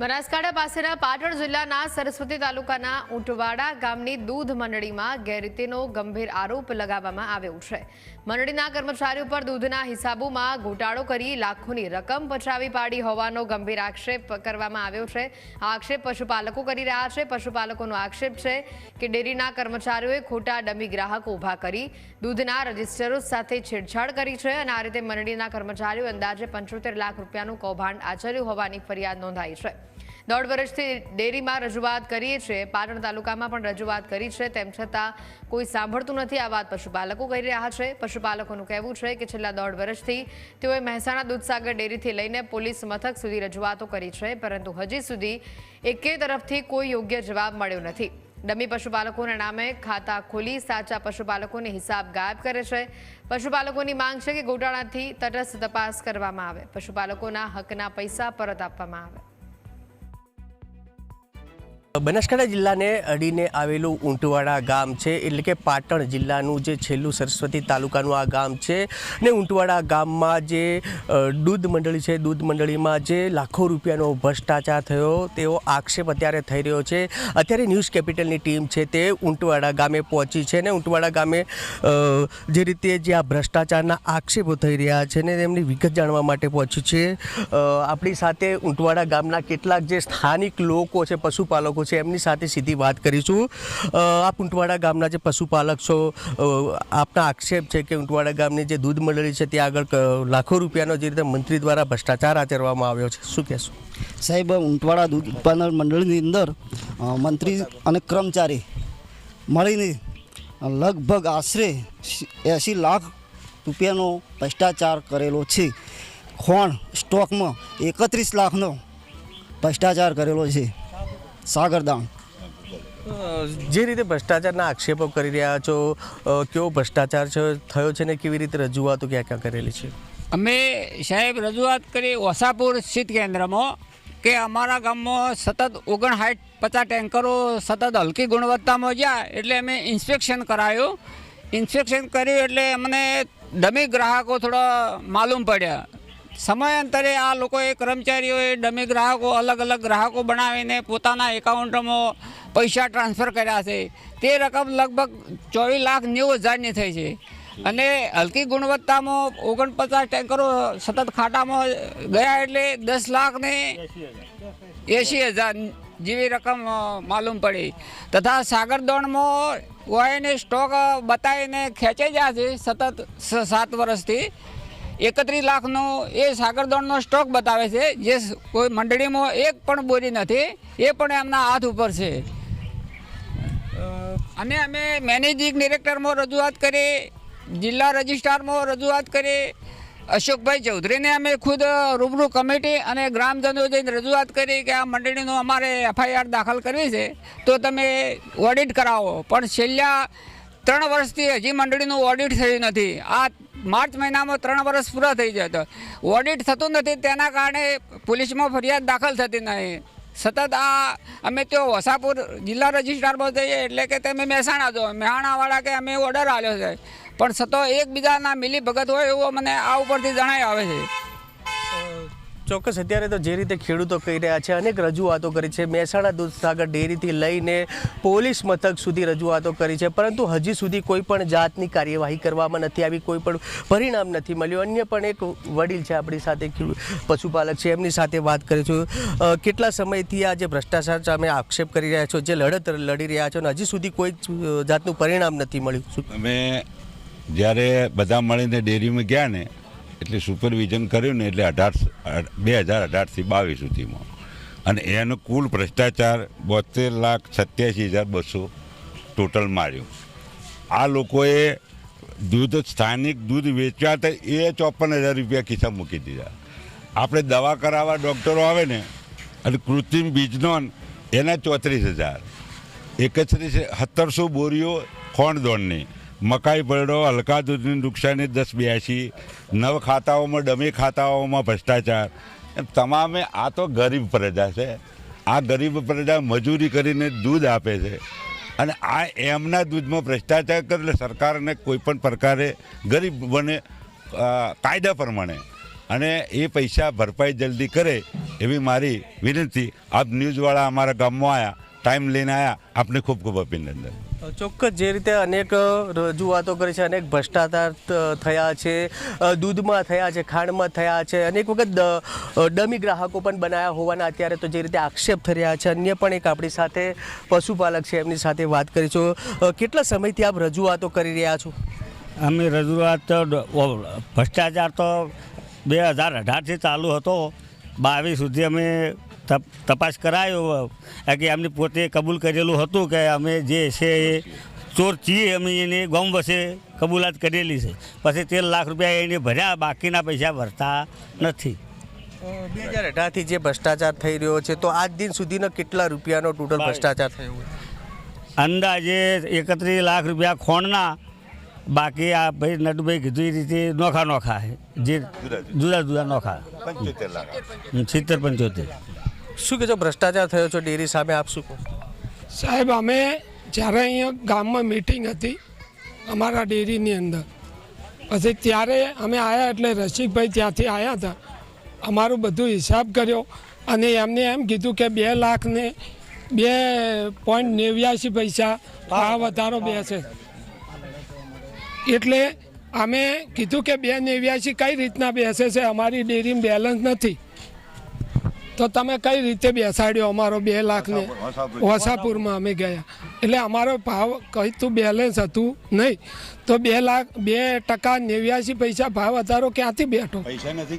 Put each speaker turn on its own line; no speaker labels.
બનાસકાંઠા પાસેના પાટણ જિલ્લાના સરસ્વતી તાલુકાના ઉંટવાડા ગામની દૂધ મંડળીમાં ગેરરીતિનો ગંભીર આરોપ લગાવવામાં આવ્યો છે. મંડળીના કર્મચારીઓ પર દૂધના હિસાબોમાં ઘોટાળો કરી લાખોની રકમ પચાવી પાડી હોવાનો ગંભીર આક્ષેપ કરવામાં આવ્યો છે. આ આક્ષેપ પશુપાલકો કરી રહ્યા છે. પશુપાલકોનો આક્ષેપ છે કે ડેરીના કર્મચારીઓએ ખોટા ડમી ગ્રાહકો ઊભા કરી દૂધના રજિસ્ટરો સાથે છેડછાડ કરી છે અને આ રીતે મંડળીના કર્મચારીઓ અંદાજે પંચોતેર લાખ રૂપિયાનું કૌભાંડ આચર્યું હોવાની ફરિયાદ નોંધાઈ છે. દોઢ વર્ષથી ડેરીમાં રજૂઆત કરીએ છીએ. પાટણ તાલુકામાં પણ રજૂઆત કરી છે. તેમ છતાં કોઈ સાંભળતું નથી. આ વાત પશુપાલકો કહી રહ્યા છે. પશુપાલકોનું કહેવું છે કે છેલ્લા દોઢ વર્ષથી તેઓએ મહેસાણા દૂધસાગર ડેરીથી લઈને પોલીસ મથક સુધી રજૂઆતો કરી છે. પરંતુ હજી સુધી એકે તરફથી કોઈ યોગ્ય જવાબ મળ્યો નથી. ડમી પશુપાલકોના નામે ખાતા ખોલી સાચા પશુપાલકોને હિસાબ ગાયબ કરે છે. પશુપાલકોની માંગ છે કે ગોટાળાથી તટસ્થ તપાસ કરવામાં આવે. પશુપાલકોના હકના પૈસા પરત આપવામાં આવે.
બનાસકાંઠા જિલ્લાને અડીને આવેલું ઊંટવાડા ગામ છે, એટલે કે પાટણ જિલ્લાનું જે છેલ્લું સરસ્વતી તાલુકાનું આ ગામ છે, ને ઊંટવાડા ગામમાં જે દૂધ મંડળી છે, દૂધ મંડળીમાં જે લાખો રૂપિયાનો ભ્રષ્ટાચાર થયો, તેવો આક્ષેપ અત્યારે થઈ રહ્યો છે. અત્યારે ન્યૂઝ કેપિટલની ટીમ છે તે ઊંટવાડા ગામે પહોંચી છે ને ઊંટવાડા ગામે જે રીતે જે આ ભ્રષ્ટાચારના આક્ષેપો થઈ રહ્યા છે ને તેમની વિગત જાણવા માટે પહોંચ્યું છે. આપણી સાથે ઊંટવાડા ગામના કેટલાક જે સ્થાનિક લોકો છે, પશુપાલકો છે. એમની સાથે સીધી વાત કરીશું. આ આપ ઊંટવાડા ગામના જે પશુપાલક છો આપના આક્ષેપ છે કે ઊંટવાડા ગામની જે દૂધ મંડળી છે, ત્યાં આગળ લાખો રૂપિયાનો જે રીતે મંત્રી દ્વારા ભ્રષ્ટાચાર આચરવામાં આવ્યો છે. શું કહેશો?
સાહેબ ઉંટવાડા દૂધ ઉત્પાદન મંડળની અંદર મંત્રી અને કર્મચારી મળીને લગભગ આશરે એંસી લાખ રૂપિયાનો ભ્રષ્ટાચાર કરેલો છે. ખોણ સ્ટોકમાં એકત્રીસ લાખનો ભ્રષ્ટાચાર કરેલો છે. સાગરદાણ
અ, જે રીતે ભ્રષ્ટાચારના આક્ષેપો કરી રહ્યા છો કેવો ભ્રષ્ટાચાર છે થયો છે ને કેવી રીતે રજૂઆતો ક્યાં ક્યાં કરેલી છે?
અમે સાહેબ રજૂઆત કરી ઓસાપુર સ્થિત કેન્દ્રમાં કે અમારા ગામમાં સતત ઓગણસાઠ પચાસ ટેન્કરો સતત હલકી ગુણવત્તામાં ગયા એટલે અમે ઇન્સ્પેક્શન કરાયું. ઇન્સ્પેક્શન કર્યું એટલે અમને ડમી ગ્રાહકો થોડા માલુમ પડ્યા. સમયાંતરે આ લોકોએ કર્મચારીઓએ ડમી ગ્રાહકો, અલગ અલગ ગ્રાહકો બનાવીને પોતાના એકાઉન્ટમાં પૈસા ટ્રાન્સફર કર્યા છે. તે રકમ લગભગ ચોવીસ લાખ નેવું હજારની થઈ છે. અને હલકી ગુણવત્તામાં ઓગણપચાસ ટેન્કરો સતત ખાટામાં ગયા એટલે દસ લાખ ને એંશી હજાર જેવી રકમ માલુમ પડી. તથા સાગરદોણમાં ઓએને સ્ટોક બતાવીને ખેંચાઈ ગયા છે સતત સાત વર્ષથી. એકત્રીસ લાખનો એ સાગરદોણનો સ્ટોક બતાવે છે, જે કોઈ મંડળીમાં એક પણ બોરી નથી, એ પણ એમના હાથ ઉપર છે. અને અમે મેનેજિંગ ડિરેક્ટરમાં રજૂઆત કરી, જિલ્લા રજિસ્ટ્રારમાં રજૂઆત કરી, અશોકભાઈ ચૌધરીને અમે ખુદ રૂબરૂ કમિટી અને ગ્રામજનો જઈને રજૂઆત કરી કે આ મંડળીનો અમારે એફઆઈઆર દાખલ કરવી છે, તો તમે ઓડિટ કરાવો. પણ છેલ્લા ત્રણ વર્ષથી હજી મંડળીનું ઓડિટ થયું નથી. આ માર્ચ મહિનામાં ત્રણ વર્ષ પૂરા થઈ જાય તો. ઓડિટ થતું નથી, તેના કારણે પોલીસમાં ફરિયાદ દાખલ થતી નહીં. સતત આ, અમે તો વસાપુર જિલ્લા રજિસ્ટ્રારમાં જઈએ એટલે કે તમે મહેસાણા જો મહેસાણાવાળા કે અમે ઓર્ડર આપ્યો છે. પણ સતો એકબીજાના મિલી ભગત હોય એવું મને આ ઉપરથી જણાઈ આવે છે.
ચોક્કસ, અત્યારે તો જે રીતે ખેડૂતો કહી રહ્યા છે, અનેક રજૂઆતો કરી છે. મહેસાણા દૂધસાગર ડેરીથી લઈને પોલીસ મથક સુધી રજૂઆતો કરી છે, પરંતુ હજી સુધી કોઈ પણ જાતની કાર્યવાહી કરવામાં નથી આવી, કોઈ પણ પરિણામ નથી મળ્યું. અન્ય પણ એક વડીલ છે આપણી સાથે પશુપાલક છે, એમની સાથે વાત કરીશું કેટલા સમયથી આ જે ભ્રષ્ટાચાર સામે આક્ષેપ કરી રહ્યા છો, જે લડત લડી રહ્યા છો, અને હજી સુધી કોઈ જાતનું પરિણામ નથી મળ્યું?
અમે જ્યારે બધા મળીને ડેરીમાં ગયા ને એટલે સુપરવિઝન કર્યું ને એટલે અઢાર બે હજાર અઢારથી બાવીસ સુધીમાં. અને એનો કુલ ભ્રષ્ટાચાર બોતેર લાખ સત્યાસી હજાર બસો ટોટલ માર્યું. આ લોકોએ દૂધ, સ્થાનિક દૂધ વેચ્યા હતા એ ચોપન હજાર રૂપિયા ખિસ્સા મૂકી દીધા. આપણે દવા કરાવવા ડૉક્ટરો આવે ને, અને કૃત્રિમ બીજનો એના ચોત્રીસ હજાર. એકત્રીસ, સત્તરસો બોરીઓ ખોણ દોડની. મકાઈ પડ્યો હલકા દૂધની નુકસાની દસ બ્યાસી, નવ ખાતાઓમાં, ડમી ખાતાઓમાં ભ્રષ્ટાચાર. એમ તમામે આ તો ગરીબ પ્રજા છે. આ ગરીબ પ્રજા મજૂરી કરીને દૂધ આપે છે. અને આ એમના દૂધમાં ભ્રષ્ટાચાર કરે એટલે સરકારને કોઈ પણ પ્રકારે ગરીબ બને કાયદા પ્રમાણે. અને એ પૈસા ભરપાઈ જલ્દી કરે એવી મારી વિનંતી. આપ ન્યૂઝવાળા અમારા ગામમાં આવ્યા ટાઈમ લઈને આવ્યા આપને ખૂબ ખૂબ અભિનંદન.
ચોક્કસ જે રીતે અનેક રજૂઆતો કરી છે અનેક ભ્રષ્ટાચાર થયા છે દૂધમાં થયા છે ખાંડમાં થયા છે અનેક વખત ડમી ગ્રાહકો પણ બનાવ્યા હોવાના અત્યારે તો જે રીતે આક્ષેપ થઈ રહ્યા છે. અન્ય પણ એક આપણી સાથે પશુપાલક છે એમની સાથે વાત કરીશું. કેટલા સમયથી આપ રજૂઆતો કરી રહ્યા છો?
અમે રજૂઆત તો ભ્રષ્ટાચાર તો બે હજાર અઢારથી ચાલુ હતો. બાવીસ સુધી અમે તપાસ કરાયો કે એમને પોતે કબૂલ કરેલું હતું કે અમે જે છે એ ચોર છીએ અમે એને ગમ વસે કબૂલાત કરેલી છે. પછી તેર લાખ રૂપિયા એને ભર્યા બાકીના પૈસા ભરતા નથી.
બે હજાર અઢારથી જે ભ્રષ્ટાચાર થઈ રહ્યો છે તો આજ દિન સુધીનો કેટલા રૂપિયાનો ટોટલ ભ્રષ્ટાચાર થયો
અંદાજે એકત્રીસ લાખ રૂપિયા ખોણના બાકી આ ભાઈ નટુભાઈ કીધું એ રીતે નોખા નોખા જે જુદા જુદા નોખા.
પંચોતેર લાખ.
સિત્તેર પંચોતેર.
શું કહેશો, ભ્રષ્ટાચાર થયો છો ડેરી સામે, આપ શું કહો?
સાહેબ, અમે જ્યારે અહીંયા ગામમાં મિટિંગ હતી, અમારા ડેરીની અંદર. પછી ત્યારે અમે આવ્યા એટલે રસિકભાઈ ત્યાંથી આવ્યા હતા. અમારું બધું હિસાબ કર્યો અને એમને એમ કીધું કે બે લાખને બે પોઈન્ટ નેવ્યાસી પૈસા ભાવ વધારો બેસે. એટલે અમે કીધું કે બે નેવ્યાસી કઈ રીતના બેસે છે, અમારી ડેરીમાં બેલેન્સ નથી. તો તમે કઈ રીતે બેસાડ્યો અમારો બે લાખને? વસાપુરમાં અમે ગયા. એટલે અમારો ભાવ કંઈ તું બેલેન્સ હતું નહીં. તો બે લાખ બે ટકા નેવ્યાસી પૈસા ભાવ વધારો ક્યાંથી બેઠો?